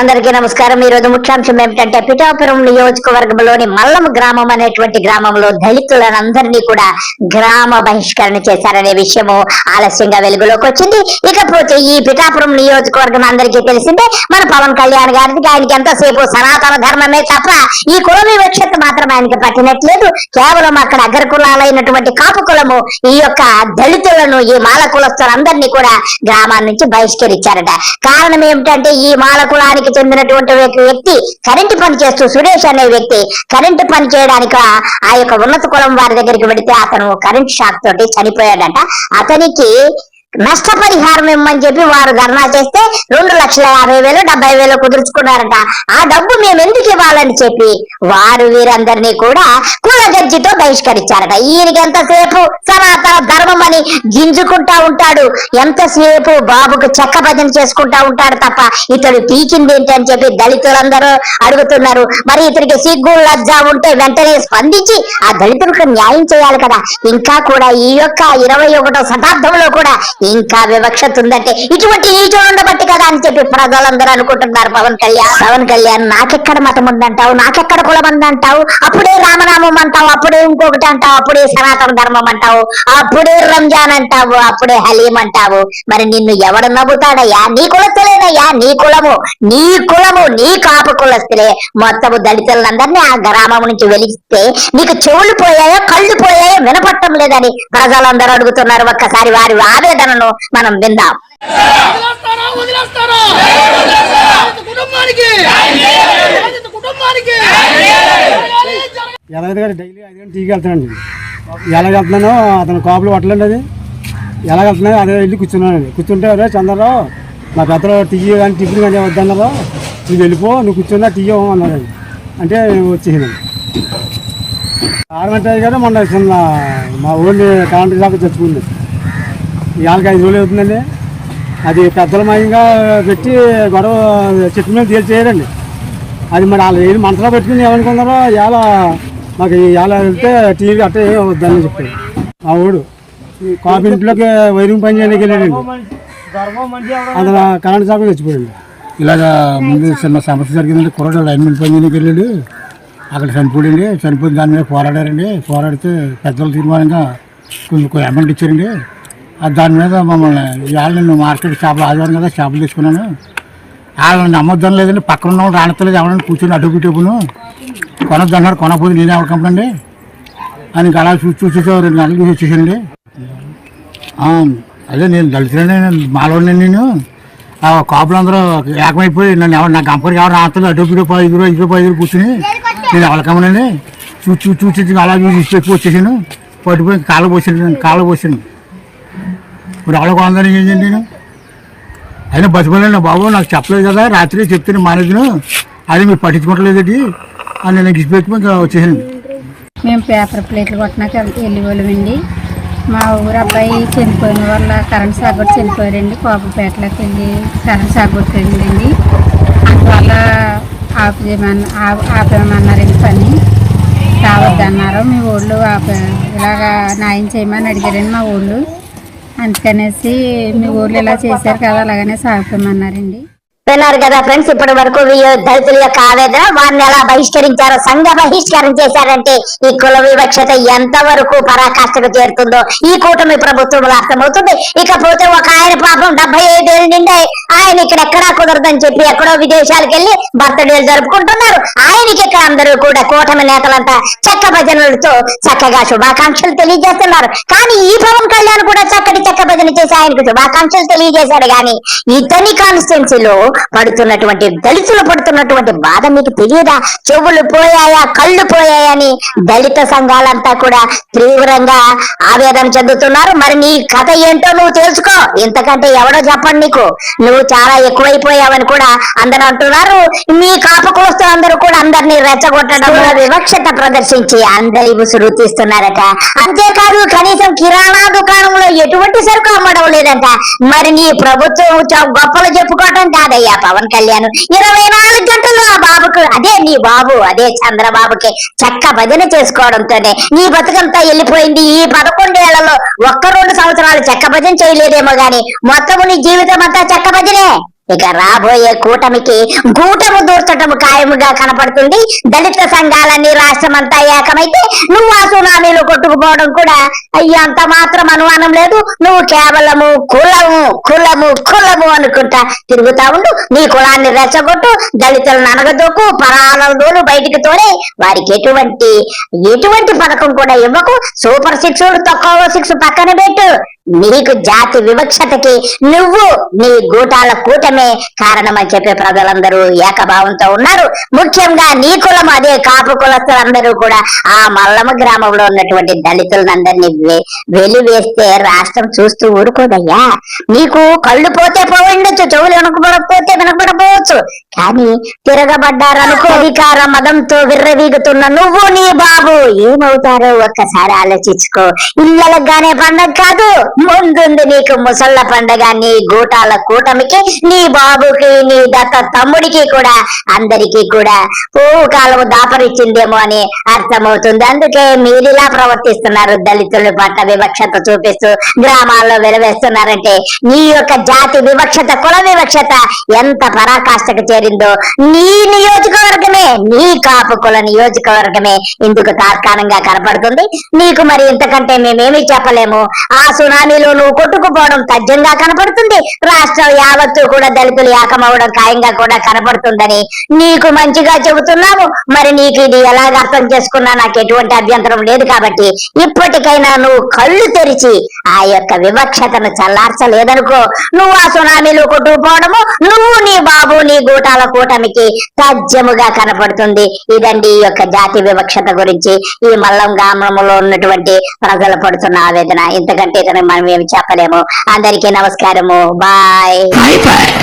అందరికీ నమస్కారం. ఈ రోజు ముఖ్యాంశం ఏమిటంటే పిఠాపురం నియోజకవర్గంలోని మల్లం గ్రామం అనేటువంటి గ్రామంలో దళితులందరినీ కూడా గ్రామ బహిష్కరణ చేశారనే విషయము ఆలస్యంగా వెలుగులోకి వచ్చింది. ఇకపోతే ఈ పిఠాపురం నియోజకవర్గం అందరికీ తెలిసిందే మన పవన్ కళ్యాణ్ గారికి ఆయనకి ఎంతసేపు సనాతన ధర్మమే తప్ప ఈ కుల వివక్షత మాత్రం ఆయనకి పట్టినట్లేదు. కేవలం అక్కడ అగ్ర కులాలైనటువంటి కాపు కులము ఈ యొక్క దళితులను ఈ మాల కులస్తులందరినీ కూడా గ్రామాల నుంచి బహిష్కరించారట. కారణం ఏమిటంటే ఈ మాల కులానికి చెందినటువంటి ఒక వ్యక్తి కరెంటు పని చేస్తూ సురేష్ అనే వ్యక్తి కరెంటు పని చేయడానికి ఆ- యొక్క ఉన్నత కులం వారి దగ్గరికి వెడితే అతను కరెంట్ షాక్ తోటి చనిపోయాడట. అతనికి నష్టపరిహారం ఇమ్మని చెప్పి వారు ధర్నా చేస్తే రెండు లక్షల యాభై వేలు డెబ్బై వేలు కుదుర్చుకున్నారట. ఆ డబ్బు మేము ఎందుకు ఇవ్వాలని చెప్పి వారు వీరందరినీ కూడా కులగర్జితో బహిష్కరించారట. ఈయనకి ఎంతసేపు సనాతన ధర్మం అని గింజుకుంటా ఉంటాడు. ఎంతసేపు బాబుకు చెక్క భజన చేసుకుంటా ఉంటాడు తప్ప ఇతడు పీకింది ఏంటి అని చెప్పి దళితులందరూ అడుగుతున్నారు. మరి ఇతనికి సిగ్గు లజ్జ ఉంటే వెంటనే స్పందించి ఆ దళితులకు న్యాయం చేయాలి కదా. ఇంకా కూడా ఈ యొక్క ఇరవై ఒకటో శతాబ్దంలో కూడా ఇంకా వివక్షత ఉందంటే ఇటువంటి నీచోడు ఉండబట్టి కదా అని చెప్పి ప్రజలందరూ అనుకుంటున్నారు పవన్ కళ్యాణ్. పవన్ కళ్యాణ్ నాకెక్కడ మతం ఉందంటావు? నాకెక్కడ కులం ఉందంటావు? అప్పుడే రామనామం అంటావు అప్పుడే ఇంకొకటి అంటావు అప్పుడే సనాతన ధర్మం అంటావు అప్పుడే రంజాన్ అంటావు అప్పుడే హలీం అంటావు. మరి నిన్ను ఎవడు నవ్వుతాడయ్యా? నీ కులస్తులేనయ్యా? నీ కులము నీ కులము నీ కాపు కులస్తులే. మొత్తము దళితులందరినీ ఆ గ్రామం నుంచి వెలిగిస్తే నీకు చెవులు పోయాయో కళ్ళు పోయాయో వినపట్టం లేదని ప్రజలందరూ అడుగుతున్నారు. ఒక్కసారి వారి ఆవేదనను మనం విందాం. ఎలాగైతే డైలీ ఐదు గంటలు టీకి వెళ్తానండి ఎలాగ వెళ్తున్నానో అతను కాపులు పట్టలేండి అది. ఎలాగ వెళ్తున్నానో అదే వెళ్ళి కూర్చున్నానండి కూర్చుంటే అదే చంద్రరావు మా పెద్దలు టీ కానీ టిఫిన్ కానీ వద్దన్నారు నువ్వు వెళ్ళిపో నువ్వు కూర్చున్నా టీ అన్నారండి అంటే వచ్చేసిందండి ఆడమంటాయి కదా మొన్న చిన్న మా ఊళ్ళో కరెంటు షాప్ తెచ్చుకుంది. ఇవాళకి ఐదు రోజులు అవుతుందండి. అది పెద్దల మయంగా పెట్టి గొడవ చెట్టు మీద తేల్చి చేయరండి అది మరి వాళ్ళు ఏం మనసులో పెట్టుకుని ఏమనుకున్నారో ఇవాళ మాకు ఇవాళ వెళ్తే టీవీ అట్టే ఏం వద్దని చెప్పాడు మా ఊడు ఈ కాఫీ ఇంట్లోకి వైరింగ్ పని చేయడానికి వెళ్ళాడండి. అందులో కరెంట్ షాప్ తెచ్చిపోయింది ఇలాగా ముందు చిన్న సమస్య జరిగిందంటే కుర్రాడు లైన్మెన్ పని చేయడానికి వెళ్ళాడు. అక్కడ చనిపోయింది చనిపోయిన దాని మీద పోరాడారండి. పోరాడితే పెద్దల తీర్మానంగా కొంచెం అమౌంట్ ఇచ్చారండి. దాని మీద మమ్మల్ని ఇవాళ నేను మార్కెట్ చేపలు ఆదివారం కదా చేపలు తీసుకున్నాను వాళ్ళని నమ్మొద్దని లేదండి పక్కన ఉన్న వాళ్ళు రానత్తలేదు ఎవరైనా కూర్చొని అటు ఇటును కొనొద్దు అన్నారు కొనకపోతే నేనే ఎవరికంపండి అని అలా చూసి చూసి రెండు గంటలు చూసి వచ్చేసండి అదే నేను దళితులనే మాలోనే నేను. ఆ కాపులందరూ ఏకమైపోయి నన్ను ఎవరు నా గంపరికి ఎవరు రాత్రులు అటు ఇటు ఐదు ఐదు ఐదు కూర్చుని నేను ఎవరికమ్మనండి చూసి చూసి చూసి అలా చూసి ఎక్కువ వచ్చేసాను. పట్టుపోయి కాళ్ళు పోసాను కాళ్ళు పోసాను. ఇప్పుడు ఎవరికి కొందని ఏం చేయండి నేను? అయినా బతికోలేండి బాబు నాకు చెప్పలేదు కదా రాత్రి చెప్తాను మానేదిను. అది మీరు పట్టించుకోవట్లేదండి అని నేను గిసిపెట్టుకుని ఇంకా వచ్చేసాను. మేము పేపర్ ప్లేట్లు కొట్టినాక వెళ్ళిపోలేమండి మా ఊరు అబ్బాయి చనిపోయిన వల్ల కరెంట్ షాక్ చనిపోయారండి కోపపేటలోకి వెళ్ళి కరెంట్ షాక్ కొట్టిందండి అందువల్ల ఆపేయమన్న ఆప- ఆపేయమన్నారండి పని. రావద్దన్నారు. మీ ఊళ్ళో ఆప ఇలాగా న్యాయం చేయమని అడిగారండి మా ఊళ్ళు. అందుకనేసి మీ ఊర్లో ఇలా చేశారు కదా అలాగనే సాగుతామన్నారండి. విన్నారు కదా ఫ్రెండ్స్ ఇప్పటి వరకు దళితుల యొక్క ఆవేదన వారిని ఎలా బహిష్కరించారో సంఘ బహిష్కరణ చేశారంటే ఈ కుల వివక్షత ఎంత వరకు పరాకాష్ఠకు చేరుతుందో ఈ కూటమి ప్రభుత్వంలో అర్థమవుతుంది. ఇకపోతే ఒక ఆయన పాపం డెబ్బై ఐదేళ్ళు నిండాయి. ఆయన ఇక్కడ ఎక్కడా కుదరదని చెప్పి ఎక్కడో విదేశాలకు వెళ్ళి బర్త్డేలు జరుపుకుంటున్నారు. ఆయనకి ఇక్కడ అందరూ కూడా కూటమి నేతలంతా చెక్క భజనలతో చక్కగా శుభాకాంక్షలు తెలియజేస్తున్నారు. కానీ ఈ పవన్ కళ్యాణ్ కూడా చక్కటి చెక్క భజన చేసి ఆయనకు శుభాకాంక్షలు తెలియజేశాడు. కానీ ఇతని కాన్స్టిట్యున్సీలో పడుతున్నటువంటి దళితులు పడుతున్నటువంటి బాధ మీకు తెలియదా? చెవులు పోయాయా కళ్ళు పోయాయని దళిత సంఘాలంతా కూడా తీవ్రంగా ఆవేదన చెందుతున్నారు. మరి నీ కథ ఏంటో నువ్వు తెలుసుకో. ఇంతకంటే ఎవడో చెప్పండి నీకు. నువ్వు చాలా ఎక్కువైపోయావని కూడా అందరూ అంటున్నారు. మీ కాపకులతో అందరూ కూడా అందరినీ రెచ్చగొట్టడం వివక్షత ప్రదర్శించి అందరి ఉసురు తీస్తున్నారట. అంతేకాదు కనీసం కిరాణా దుకాణంలో ఎటువంటి సరుకు అమ్మడం లేదంట. మరి నీ ప్రభుత్వం గొప్పలు చెప్పుకోవటం కాదయ్యా పవన్ కళ్యాణ్. ఇరవై నాలుగు గంటలు ఆ బాబుకు. అదే నీ బాబు అదే చంద్రబాబుకి చక్క భజన చేసుకోవడంతోనే. నీ బతుకంతా వెళ్ళిపోయింది. ఈ పదకొండేళ్ళలో ఒక్క రెండు సంవత్సరాలు చెక్క భజన చేయలేదేమో గాని మొత్తము నీ జీవితం అంతా చెక్క భజనే. ఇక రాబోయే కూటమికి గూటము దూర్చటము ఖాయముగా కనపడుతుంది. దళిత సంఘాలన్నీ రాష్ట్రమంతా ఏకమైతే నువ్వు ఆ సునామీలు కొట్టుకుపోవడం కూడా అయ్యంత మాత్రం అనుమానం లేదు. నువ్వు కేవలము కులము కులము కులము అనుకుంటా తిరుగుతా ఉండు. నీ కులాన్ని రెచ్చగొట్టు దళితులను అనగదొక్కు పరాలను బయటికి తోడే వారికి ఎటువంటి ఎటువంటి పథకం కూడా ఇవ్వకు. సూపర్ సిక్స్ తక్కువ సిక్స్ పక్కన పెట్టు. నీకు జాతి వివక్షతకి నువ్వు నీ గూటాల కూటమే కారణమని చెప్పే ప్రజలందరూ ఏకభావంతో ఉన్నారు. ముఖ్యంగా నీ కులం అదే కాపు కులస్తులందరూ కూడా ఆ మల్లమ గ్రామంలో ఉన్నటువంటి దళితులందరినీ వె- వెలివేస్తే రాష్ట్రం చూస్తూ ఊరుకోదయ్యా. నీకు కళ్ళు పోతే పోయిండొచ్చు చెవులు వెనకబడకపోతే వెనకబడపోవచ్చు కానీ తిరగబడ్డారనుకో అధికార మదంతో విర్రవీగుతున్న నువ్వు నీ బాబు. ఏమవుతారో ఒక్కసారి ఆలోచించుకో. ఇళ్ళగానే పండగ కాదు. ముందుంది నీకు ముసళ్ళ పండగ నీ గూటాల కూటమికి నీ బాబుకి నీ దత్త తమ్ముడికి కూడా అందరికీ కూడా పువ్వు కాలము దాపరిచ్చిందేమో అని అర్థమవుతుంది. అందుకే మీరిలా ప్రవర్తిస్తున్నారు. దళితుల పట్ల వివక్షత చూపిస్తూ గ్రామాల్లో వెలవేస్తున్నారంటే నీ యొక్క జాతి వివక్షత కుల వివక్షత ఎంత పరాకాష్ఠకు చేరిందో నీ నియోజకవర్గమే నీ కాపు కుల నియోజకవర్గమే. ఇందుకు తార్కాణంగా కనపడుతుంది. నీకు మరి ఇంతకంటే మేమేమి చెప్పలేము. ఆ సునామీలో నువ్వు కొట్టుకుపోవడం తథ్యంగా కనపడుతుంది. రాష్ట్రం యావత్తు కూడా దళితులు ఏకమవడం ఖాయంగా కూడా కనపడుతుందని నీకు మంచిగా చెబుతున్నాము. మరి నీకు ఇది ఎలాగ అర్థం చేసుకున్నా నాకు ఎటువంటి అభ్యంతరం లేదు కాబట్టి ఇప్పటికైనా నువ్వు కళ్ళు తెరిచి ఆ యొక్క వివక్షతను చల్లార్చలేదనుకో. నువ్వు ఆ సునామీలో కొట్టుకుపోవడము నువ్వు నీ బాబు నీ గూటాల కూటమికి తథ్యముగా కనపడుతుంది. ఇదండి ఈ యొక్క జాతి వివక్షత గురించి ఈ మల్లం గ్రామంలో ఉన్నటువంటి ప్రజలు పడుతున్న ఆవేదన. ఇంతకంటే ఇతను మనం ఏమి చెప్పలేము. అందరికీ నమస్కారము. బాయ్. Bye.